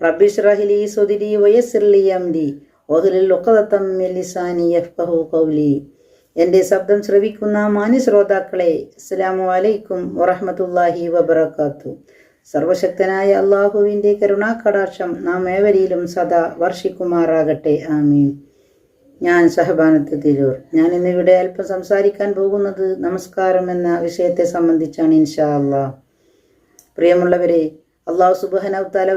റബ്ബി കൗലി എന്റെ ശബ്ദം ശ്രവിക്കുന്ന മാന്യ ശ്രോതാക്കളെ അസ്സാം വലൈക്കും വറഹമത്തല്ലാഹി വബർക്കാത്തു സർവശക്തനായ അള്ളാഹുവിന്റെ കരുണാകടാക്ഷം നാം ഏവരിയിലും സദാ വർഷിക്കുമാറാകട്ടെ ആമീൻ. ഞാൻ സഹബാനത്ത് തിരൂർ. ഞാൻ ഇന്നിവിടെ അല്പം സംസാരിക്കാൻ പോകുന്നത് നമസ്കാരം എന്ന വിഷയത്തെ സംബന്ധിച്ചാണ് ഇൻഷാ അള്ളാഹ് പ്രിയമുള്ളവരെ അള്ളാഹു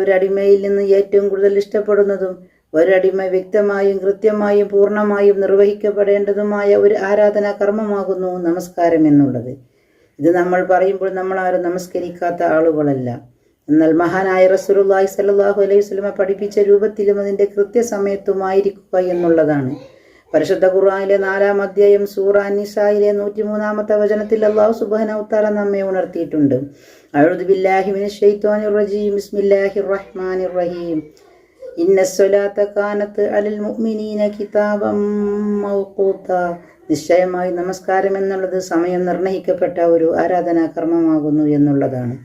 ഒരു അടിമയിൽ നിന്ന് ഏറ്റവും കൂടുതൽ ഇഷ്ടപ്പെടുന്നതും ഒരടിമ വ്യക്തമായും കൃത്യമായും പൂർണമായും നിർവഹിക്കപ്പെടേണ്ടതുമായ ഒരു ആരാധനാ കർമ്മമാകുന്നു നമസ്കാരം എന്നുള്ളത്. ഇത് നമ്മൾ പറയുമ്പോൾ നമ്മൾ ആരും നമസ്കരിക്കാത്ത ആളുകളല്ല. എന്നാൽ മഹാനായ റസൂലുള്ളാഹി സ്വല്ലല്ലാഹു അലൈഹി വസല്ലമ പഠിപ്പിച്ച രൂപത്തിലും അതിന്റെ കൃത്യസമയത്തുമായിരിക്കുക എന്നുള്ളതാണ്. പരിശുദ്ധ ഖുർആാനിലെ നാലാം അധ്യായം സൂറ നിസായിലെ നൂറ്റിമൂന്നാമത്തെ വചനത്തിൽ അള്ളാഹു സുബ്ഹാനഹു തആല നമ്മെ ഉണർത്തിയിട്ടുണ്ട്. റജീം. റഹീം. മുഅ്മിനീന കിതാബം നിശ്ചയമായി നമസ്കാരം എന്നുള്ളത് സമയം നിർണയിക്കപ്പെട്ട ഒരു ആരാധനാ കർമ്മമാകുന്നു എന്നുള്ളതാണ്.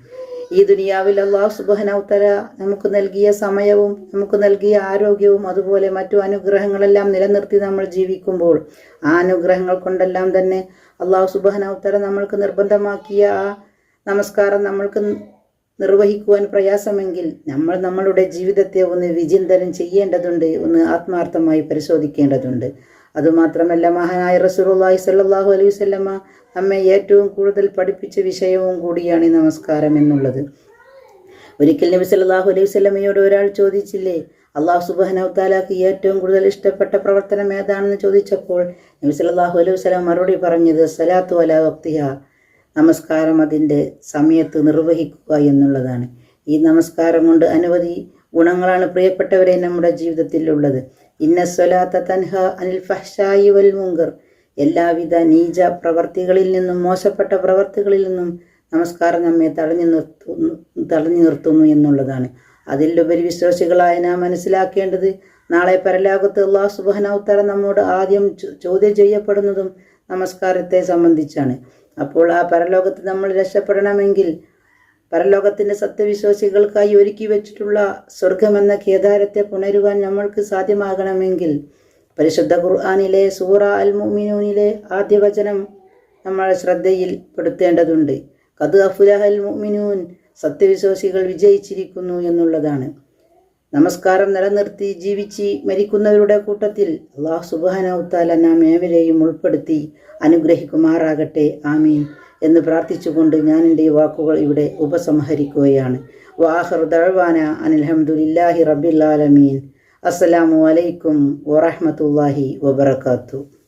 ഈ ദുനിയാവിൽ അള്ളാഹു സുബാനൗത്തല നമുക്ക് നൽകിയ സമയവും നമുക്ക് നൽകിയ ആരോഗ്യവും അതുപോലെ മറ്റു അനുഗ്രഹങ്ങളെല്ലാം നിലനിർത്തി നമ്മൾ ജീവിക്കുമ്പോൾ ആ അനുഗ്രഹങ്ങൾ കൊണ്ടെല്ലാം തന്നെ അള്ളാഹു സുബാനൗത്തല നമ്മൾക്ക് നിർബന്ധമാക്കിയ ആ നമസ്കാരം നമ്മൾക്ക് നിർവഹിക്കുവാൻ പ്രയാസമെങ്കിൽ നമ്മൾ നമ്മളുടെ ജീവിതത്തെ ഒന്ന് വിചിന്തനം ചെയ്യേണ്ടതുണ്ട് ഒന്ന് ആത്മാർത്ഥമായി പരിശോധിക്കേണ്ടതുണ്ട്. അതുമാത്രമല്ല മഹാനായ റസൂലുള്ളാഹി സ്വല്ലല്ലാഹു അലൈഹി വസല്ലമ നമ്മെ ഏറ്റവും കൂടുതൽ പഠിപ്പിച്ച വിഷയവും കൂടിയാണ് ഈ നമസ്കാരം എന്നുള്ളത്. ഒരിക്കൽ നബി സല്ലല്ലാഹു അലൈഹി വസല്ലമയോട് ഒരാൾ ചോദിച്ചില്ലേ അള്ളാഹു സുബ്ഹാനഹു തആലാക്ക് ഏറ്റവും കൂടുതൽ ഇഷ്ടപ്പെട്ട പ്രവർത്തനം ഏതാണെന്ന് ചോദിച്ചപ്പോൾ നബി സല്ലല്ലാഹു അലൈഹി വസല്ലം മറുപടി പറഞ്ഞത് സലാത്തു അലാ വക്തിഹ നമസ്കാരം അതിന്റെ സമയത്ത് നിർവഹിക്കുക എന്നുള്ളതാണ്. ഈ നമസ്കാരം കൊണ്ട് അനവധി ഗുണങ്ങളാണ് പ്രിയപ്പെട്ടവരെ നമ്മുടെ ജീവിതത്തിൽ ഉള്ളത് തൻഹ അനിൽ വൽ മുങ്കർ. എല്ലാവിധ നീച പ്രവർത്തികളിൽ നിന്നും മോശപ്പെട്ട പ്രവർത്തികളിൽ നിന്നും നമസ്കാരം നമ്മെ തടഞ്ഞു നിർത്തുന്നു തടഞ്ഞു നിർത്തുന്നു എന്നുള്ളതാണ്. അതിലുപരി വിശ്വാസികളായ നാം മനസ്സിലാക്കേണ്ടത് നാളെ പരലോകത്ത് അള്ളാഹു സുബാനൗത്തര നമ്മോട് ആദ്യം ചോദ്യം ചെയ്യപ്പെടുന്നതും നമസ്കാരത്തെ സംബന്ധിച്ചാണ്. അപ്പോൾ ആ പരലോകത്ത് നമ്മൾ രക്ഷപ്പെടണമെങ്കിൽ പരലോകത്തിന്റെ സത്യവിശ്വാസികൾക്കായി ഒരുക്കി വെച്ചിട്ടുള്ള സ്വർഗമെന്ന കേദാരത്തെ പുണരുവാൻ നമ്മൾക്ക് സാധ്യമാകണമെങ്കിൽ പരിശുദ്ധ ഖുർആാനിലെ സൂറ അൽ മുഅ്മിനൂനിലെ ആദ്യ വചനം നമ്മൾ ശ്രദ്ധയിൽ പെടുത്തേണ്ടതുണ്ട് കത് അഫുലഹൽ മുഅ്മിനൂൻ സത്യവിശ്വാസികൾ വിജയിച്ചിരിക്കുന്നു എന്നുള്ളതാണ്. നമസ്കാരം നിലനിർത്തി ജീവിച്ച് മരിക്കുന്നവരുടെ കൂട്ടത്തിൽ അള്ളാഹു സുബാനൗത്താല നാം ഏവരെയും ഉൾപ്പെടുത്തി അനുഗ്രഹിക്കുമാറാകട്ടെ. ആമീൻ. എന്ന് പ്രാർത്ഥിച്ചുകൊണ്ട് ഞാൻ എന്റെ ഈ വാക്കുകൾ ഇവിടെ ഉപസംഹരിക്കുകയാണ്. വാഹർ ദഴവാന അനിൽഹമുല്ലാഹി റബ്ബിൽ ആലമീൻ. അസ്സലാമു അലൈക്കും വറഹ്മത്തുള്ളാഹി വബറകാതുഹു